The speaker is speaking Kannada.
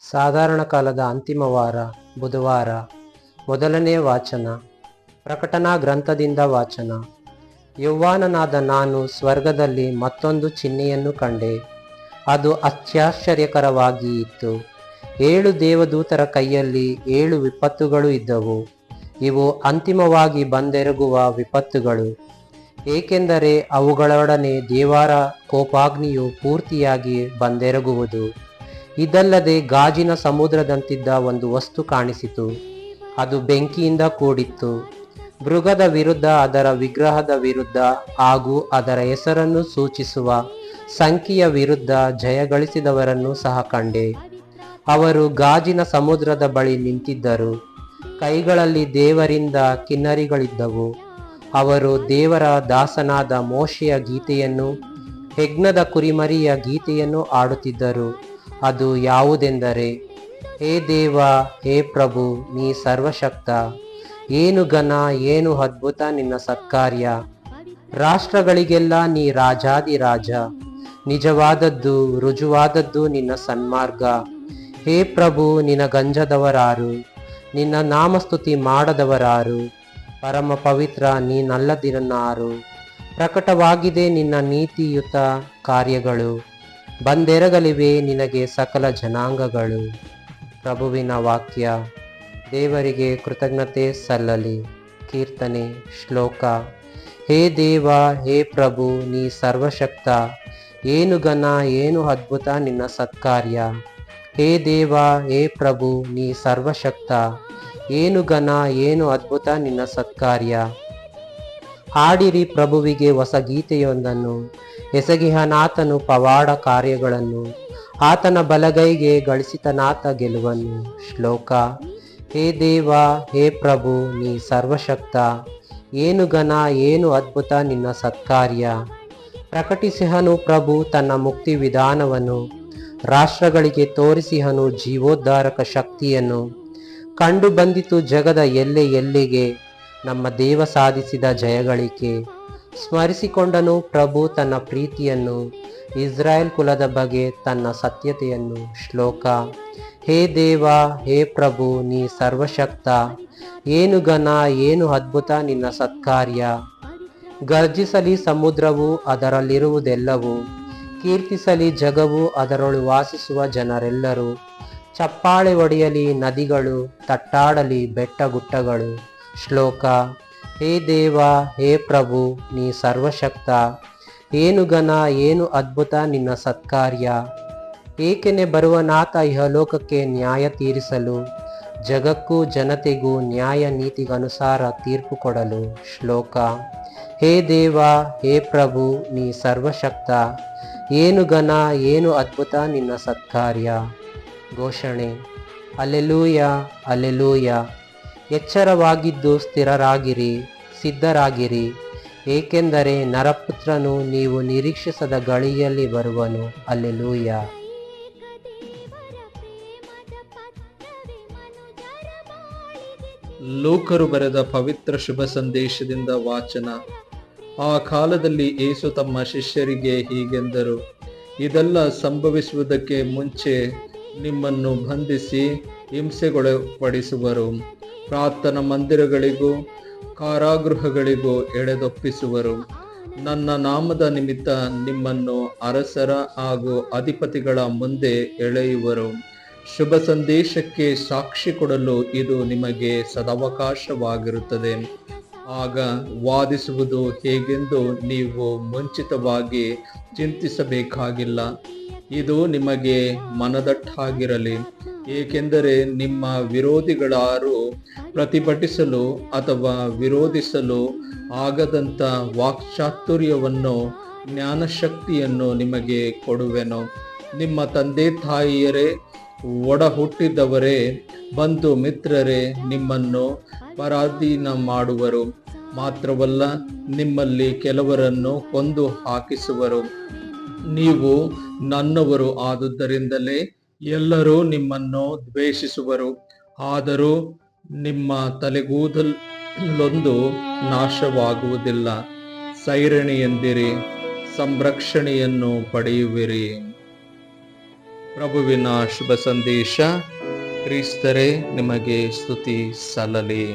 ಸಾಧಾರಣ ಕಾಲದ ಅಂತಿಮ ವಾರ, ಬುಧವಾರ. ಮೊದಲನೇ ವಾಚನ ಪ್ರಕಟಣಾ ಗ್ರಂಥದಿಂದ ವಾಚನ. ಯೌವಾನನಾದ ನಾನು ಸ್ವರ್ಗದಲ್ಲಿ ಮತ್ತೊಂದು ಚಿಹ್ನೆಯನ್ನು ಕಂಡೆ. ಅದು ಅತ್ಯಾಶ್ಚರ್ಯಕರವಾಗಿ ಇತ್ತು. ಏಳು ದೇವದೂತರ ಕೈಯಲ್ಲಿ ಏಳು ವಿಪತ್ತುಗಳು ಇದ್ದವು. ಇವು ಅಂತಿಮವಾಗಿ ಬಂದೆರಗುವ ವಿಪತ್ತುಗಳು. ಏಕೆಂದರೆ ಅವುಗಳೊಡನೆ ದೇವರ ಕೋಪಾಗ್ನಿಯು ಪೂರ್ತಿಯಾಗಿ ಬಂದೆರಗುವುದು. ಇದಲ್ಲದೆ ಗಾಜಿನ ಸಮುದ್ರದಂತಿದ್ದ ಒಂದು ವಸ್ತು ಕಾಣಿಸಿತು. ಅದು ಬೆಂಕಿಯಿಂದ ಕೂಡಿತ್ತು. ಮೃಗದ ವಿರುದ್ಧ ಅದರ ವಿಗ್ರಹದ ವಿರುದ್ಧ ಹಾಗೂ ಅದರ ಹೆಸರನ್ನು ಸೂಚಿಸುವ ಸಂಖ್ಯೆಯ ವಿರುದ್ಧ ಜಯಗಳಿಸಿದವರನ್ನು ಸಹ ಕಂಡೆ. ಅವರು ಗಾಜಿನ ಸಮುದ್ರದ ಬಳಿ ನಿಂತಿದ್ದರು. ಕೈಗಳಲ್ಲಿ ದೇವರಿಂದ ಕಿನ್ನರಿಗಳಿದ್ದವು. ಅವರು ದೇವರ ದಾಸನಾದ ಮೋಶೆಯ ಗೀತೆಯನ್ನು ಹೆಗ್ನದ ಕುರಿಮರಿಯ ಗೀತೆಯನ್ನು ಆಡುತ್ತಿದ್ದರು. ಅದು ಯಾವುದೆಂದರೆ, ಹೇ ದೇವ, ಹೇ ಪ್ರಭು, ನೀ ಸರ್ವಶಕ್ತ. ಏನು ಘನ, ಏನು ಅದ್ಭುತ ನಿನ್ನ ಸತ್ಕಾರ್ಯ. ರಾಷ್ಟ್ರಗಳಿಗೆಲ್ಲ ನೀ ರಾಜಾದಿ ರಾಜ ನಿಜವಾದದ್ದು, ರುಜುವಾದದ್ದು ನಿನ್ನ ಸನ್ಮಾರ್ಗ. ಹೇ ಪ್ರಭು, ನಿನ್ನ ಗಂಜದವರಾರು. ನಿನ್ನ ನಾಮಸ್ತುತಿ ಮಾಡದವರಾರು. ಪರಮ ಪವಿತ್ರ ನೀನಲ್ಲದಿರನಾರು ಪ್ರಕಟವಾಗಿದೆ ನಿನ್ನ ನೀತಿಯುತ ಕಾರ್ಯಗಳು. ಬಂದೆರಗಲಿವೆ ನಿನಗೆ ಸಕಲ ಜನಾಂಗಗಳು. ಪ್ರಭುವಿನ ವಾಕ್ಯ, ದೇವರಿಗೆ ಕೃತಜ್ಞತೆ ಸಲ್ಲಲಿ. ಕೀರ್ತನೆ, ಶ್ಲೋಕ, ಹೇ ದೇವ, ಹೇ ಪ್ರಭು, ನೀ ಸರ್ವಶಕ್ತ. ಏನು ಘನ, ಏನು ಅದ್ಭುತ ನಿನ್ನ ಸತ್ಕಾರ್ಯ. ಹೇ ದೇವ, ಹೇ ಪ್ರಭು, ನೀ ಸರ್ವಶಕ್ತ. ಏನು ಘನ, ಏನು ಅದ್ಭುತ ನಿನ್ನ ಸತ್ಕಾರ್ಯ. ಹಾಡಿರಿ ಪ್ರಭುವಿಗೆ ಹೊಸ ಗೀತೆಯೊಂದನ್ನು. ಎಸಗಿಹನಾಥನು ಪವಾಡ ಕಾರ್ಯಗಳನ್ನು. ಆತನ ಬಲಗೈಗೆ ಗಳಿಸಿತನಾಥ ಗೆಲುವನ್ನು. ಶ್ಲೋಕ, ಹೇ ದೇವ, ಹೇ ಪ್ರಭು, ನೀ ಸರ್ವಶಕ್ತ. ಏನು ಘನ, ಏನು ಅದ್ಭುತ ನಿನ್ನ ಸತ್ಕಾರ್ಯ. ಪ್ರಕಟಿಸಿಹನು ಪ್ರಭು ತನ್ನ ಮುಕ್ತಿ ವಿಧಾನವನ್ನು. ರಾಷ್ಟ್ರಗಳಿಗೆ ತೋರಿಸಿಹನು ಜೀವೋದ್ಧಾರಕ ಶಕ್ತಿಯನ್ನು. ಕಂಡು ಬಂದಿತು ಜಗದ ಎಲ್ಲೆ ಎಲ್ಲಿಗೆ. ನಮ್ಮ ದೇವ ಸಾಧಿಸಿದ ಜಯಗಳಿಕೆ. ಸ್ಮರಿಸಿಕೊಂಡನು ಪ್ರಭು ತನ್ನ ಪ್ರೀತಿಯನ್ನು, ಇಸ್ರಾಯೇಲ್ ಕುಲದ ಬಗ್ಗೆ ತನ್ನ ಸತ್ಯತೆಯನ್ನು. ಶ್ಲೋಕ, ಹೇ ದೇವ, ಹೇ ಪ್ರಭು, ನೀ ಸರ್ವಶಕ್ತ, ಏನು ಘನ, ಏನು ಅದ್ಭುತ ನಿನ್ನ ಸತ್ಕಾರ್ಯ. ಗರ್ಜಿಸಲಿ ಸಮುದ್ರವು ಅದರಲ್ಲಿರುವುದೆಲ್ಲವೂ, ಕೀರ್ತಿಸಲಿ ಜಗವು ಅದರೊಳು ವಾಸಿಸುವ ಜನರೆಲ್ಲರೂ. ಚಪ್ಪಾಳೆ ಒಡೆಯಲಿ ನದಿಗಳು, ತಟ್ಟಾಡಲಿ ಬೆಟ್ಟಗುಟ್ಟಗಳು. ಶ್ಲೋಕ, ಹೇ ದೇವ, ಹೇ ಪ್ರಭು, ನೀ ಸರ್ವಶಕ್ತ, ಏನು ಘನ, ಏನು ಅದ್ಭುತ ನಿನ್ನ ಸತ್ಕಾರ್ಯ. ಏಕೆನೆ ಬರುವನಾಥ ಇಹಲೋಕಕ್ಕೆ ನ್ಯಾಯ ತೀರಿಸಲು, ಜಗಕ್ಕೂ ಜನತೆಗೂ ನ್ಯಾಯ ನೀತಿಗನುಸಾರ ತೀರ್ಪು ಕೊಡಲು. ಶ್ಲೋಕ, ಹೇ ದೇವ, ಹೇ ಪ್ರಭು, ನೀ ಸರ್ವಶಕ್ತ, ಏನು ಘನ, ಏನು ಅದ್ಭುತ ನಿನ್ನ ಸತ್ಕಾರ್ಯ. ಘೋಷಣೆ, ಅಲೆಲೂಯ ಅಲ್ಲೆಲೂಯ ಎಚ್ಚರವಾಗಿದ್ದು ಸ್ಥಿರರಾಗಿರಿ, ಸಿದ್ಧರಾಗಿರಿ. ಏಕೆಂದರೆ ನರಪುತ್ರನು ನೀವು ನಿರೀಕ್ಷಿಸದ ಗಳಿಯಲ್ಲಿ ಬರುವನು. ಅಲ್ಲೆಲೂಯ. ಲೋಕರು ಬರೆದ ಪವಿತ್ರ ಶುಭ ಸಂದೇಶದಿಂದ ವಾಚನ. ಆ ಕಾಲದಲ್ಲಿ ಏಸು ತಮ್ಮ ಶಿಷ್ಯರಿಗೆ ಹೀಗೆಂದರು, ಇದೆಲ್ಲ ಸಂಭವಿಸುವುದಕ್ಕೆ ಮುಂಚೆ ನಿಮ್ಮನ್ನು ಬಂಧಿಸಿ ಹಿಂಸೆಗೊಳಪಡಿಸುವರು. ಪ್ರಾರ್ಥನಾ ಮಂದಿರಗಳಿಗೂ, ಕಾರಾಗೃಹಗಳಿಗೂ ಎಳೆದೊಪ್ಪಿಸುವರು ನನ್ನ ನಾಮದ ನಿಮಿತ್ತ ನಿಮ್ಮನ್ನು ಅರಸರ ಹಾಗೂ ಅಧಿಪತಿಗಳ ಮುಂದೆ ಎಳೆಯುವರು. ಶುಭ ಸಂದೇಶಕ್ಕೆ ಸಾಕ್ಷಿ ಕೊಡಲು ಇದು ನಿಮಗೆ ಸದವಕಾಶವಾಗಿರುತ್ತದೆ. ಆಗ ವಾದಿಸುವುದು ಹೇಗೆಂದು ನೀವು ಮುಂಚಿತವಾಗಿ ಚಿಂತಿಸಬೇಕಾಗಿಲ್ಲ. ಇದು ನಿಮಗೆ ಮನದಟ್ಟಾಗಿರಲಿ. ಏಕೆಂದರೆ ನಿಮ್ಮ ವಿರೋಧಿಗಳಾರು ಪ್ರತಿಭಟಿಸಲು ಅಥವಾ ವಿರೋಧಿಸಲು ಆಗದಂಥ ವಾಕ್ಚಾತುರ್ಯವನ್ನು, ಜ್ಞಾನಶಕ್ತಿಯನ್ನು ನಿಮಗೆ ಕೊಡುವೆನು. ನಿಮ್ಮ ತಂದೆ ತಾಯಿಯರೇ ಒಡ ಹುಟ್ಟಿದವರೇ ಬಂಧು ಮಿತ್ರರೇ, ನಿಮ್ಮನ್ನು ಪರಾಧೀನ ಮಾಡುವರು. ಮಾತ್ರವಲ್ಲ, ನಿಮ್ಮಲ್ಲಿ ಕೆಲವರನ್ನು ಕೊಂದು ಹಾಕಿಸುವರು. ನೀವು ನನ್ನವರು ಆದುದರಿಂದಲೇ ಎಲ್ಲರೂ ನಿಮ್ಮನ್ನು ದ್ವೇಷಿಸುವರು, ಆದರೂ ನಿಮ್ಮ ತಲೆಗೂದಲೊಂದು ನಾಶವಾಗುವುದಿಲ್ಲ. ಸೈರಣಿ ಎಂದಿರಿ, ಸಂರಕ್ಷಣೆಯನ್ನು ಪಡೆಯುವಿರಿ. ಪ್ರಭುವಿನ ಶುಭ ಸಂದೇಶ, ಕ್ರಿಸ್ತರೇ, ನಿಮಗೆ ಸ್ತುತಿ ಸಲ್ಲಲಿ.